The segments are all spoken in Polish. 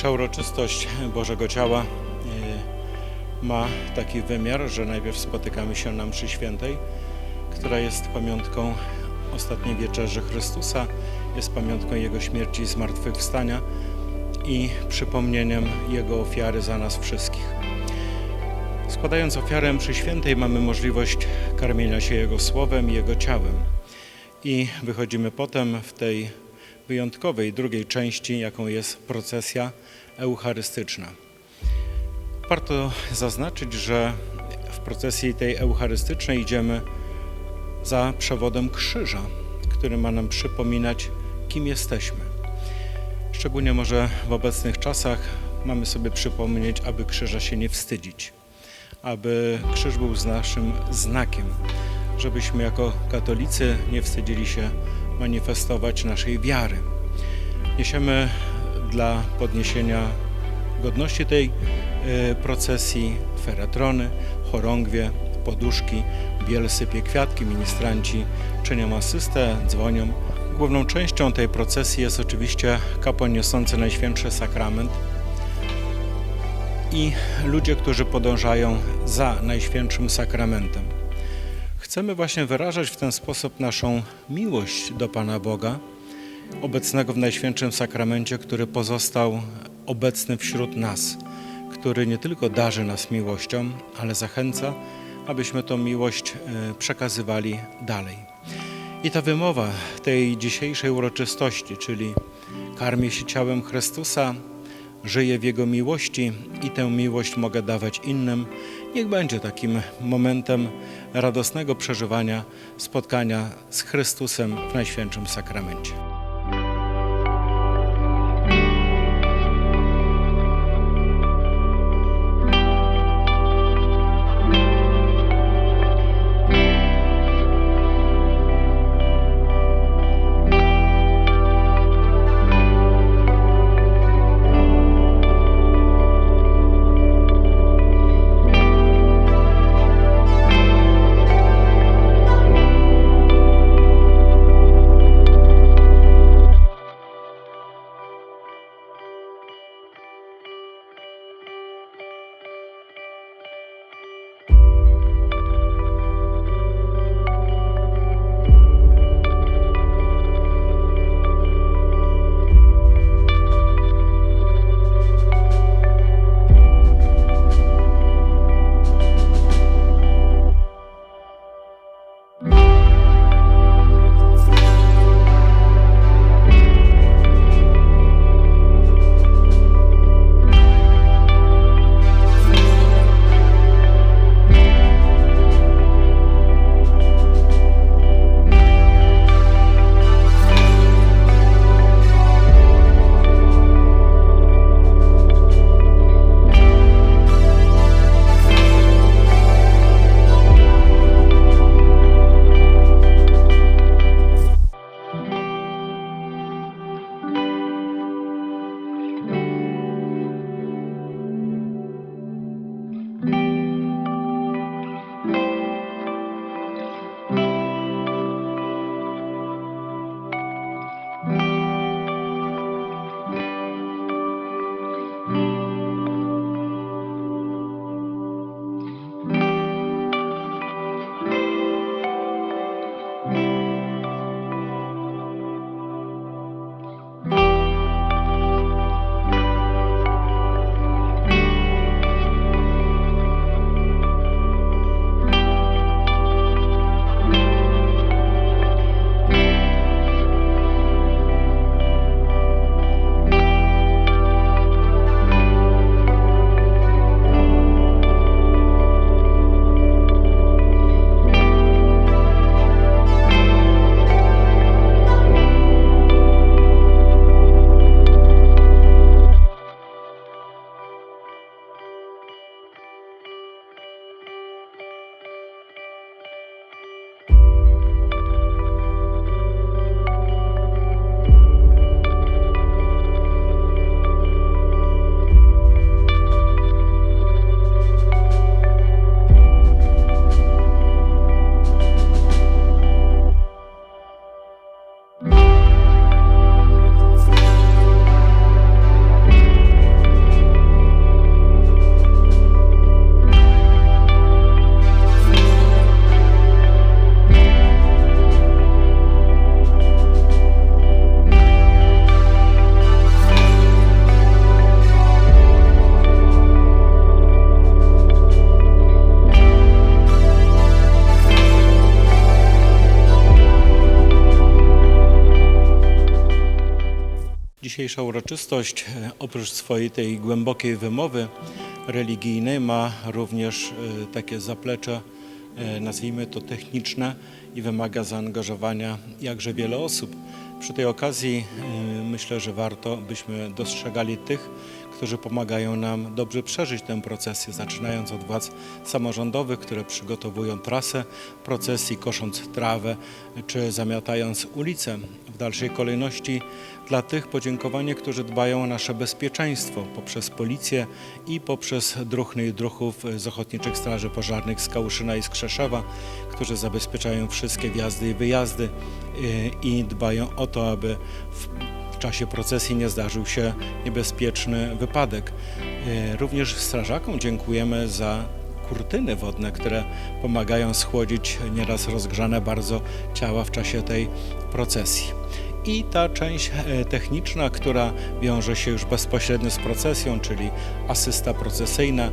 Dzisiejsza uroczystość Bożego Ciała e, ma taki wymiar, że najpierw spotykamy się na mszy świętej, która jest pamiątką ostatniej wieczerzy Chrystusa, jest pamiątką Jego śmierci i zmartwychwstania i przypomnieniem Jego ofiary za nas wszystkich. Składając ofiarę mszy świętej mamy możliwość karmienia się Jego słowem i Jego ciałem. I wychodzimy potem w tej wyjątkowej drugiej części, jaką jest procesja eucharystyczna. Warto zaznaczyć, że w procesji tej eucharystycznej idziemy za przewodem krzyża, który ma nam przypominać, kim jesteśmy. Szczególnie może w obecnych czasach mamy sobie przypomnieć, aby krzyża się nie wstydzić, aby krzyż był z naszym znakiem, żebyśmy jako katolicy nie wstydzili się manifestować naszej wiary. Niesiemy dla podniesienia godności tej y, procesji feretrony, chorągwie, poduszki, biel sypie kwiatki, ministranci czynią asystę, dzwonią. Główną częścią tej procesji jest oczywiście kapłan niosący Najświętszy Sakrament i ludzie, którzy podążają za Najświętszym Sakramentem. Chcemy właśnie wyrażać w ten sposób naszą miłość do Pana Boga, obecnego w Najświętszym Sakramencie, który pozostał obecny wśród nas, który nie tylko darzy nas miłością, ale zachęca, abyśmy tą miłość e, przekazywali dalej. I ta wymowa tej dzisiejszej uroczystości, czyli karmię się ciałem Chrystusa, żyję w Jego miłości i tę miłość mogę dawać innym, niech będzie takim momentem radosnego przeżywania spotkania z Chrystusem w Najświętszym Sakramencie. Dzisiejsza uroczystość, e, oprócz swojej tej głębokiej wymowy religijnej, ma również e, takie zaplecze, e, nazwijmy to techniczne i wymaga zaangażowania jakże wiele osób. Przy tej okazji myślę, że warto byśmy dostrzegali tych, którzy pomagają nam dobrze przeżyć tę procesję, zaczynając od władz samorządowych, które przygotowują trasę procesji, kosząc trawę czy zamiatając ulice. W dalszej kolejności dla tych podziękowanie, którzy dbają o nasze bezpieczeństwo poprzez policję i poprzez druhny i druhów z Ochotniczych Straży Pożarnych z Kałuszyna i z Krzeszewa, którzy zabezpieczają wszystkie wjazdy i wyjazdy y, i dbają o to, aby w czasie procesji nie zdarzył się niebezpieczny wypadek. E, Również strażakom dziękujemy za kurtyny wodne, które pomagają schłodzić nieraz rozgrzane bardzo ciała w czasie tej procesji. I ta część e, techniczna, która wiąże się już bezpośrednio z procesją, czyli asysta procesyjna, e,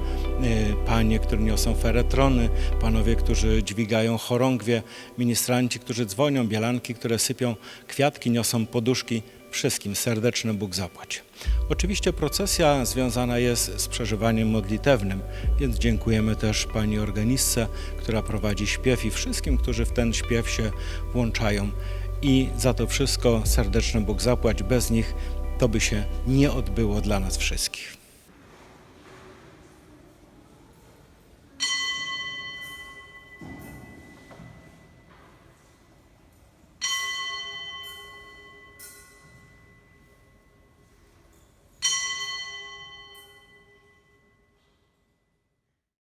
panie, które niosą feretrony, panowie, którzy dźwigają chorągwie, ministranci, którzy dzwonią, bielanki, które sypią kwiatki, niosą poduszki. Wszystkim serdeczny Bóg zapłać. Oczywiście procesja związana jest z przeżywaniem modlitewnym, więc dziękujemy też pani organistce, która prowadzi śpiew i wszystkim, którzy w ten śpiew się włączają. I za to wszystko serdeczny Bóg zapłać. Bez nich to by się nie odbyło dla nas wszystkich.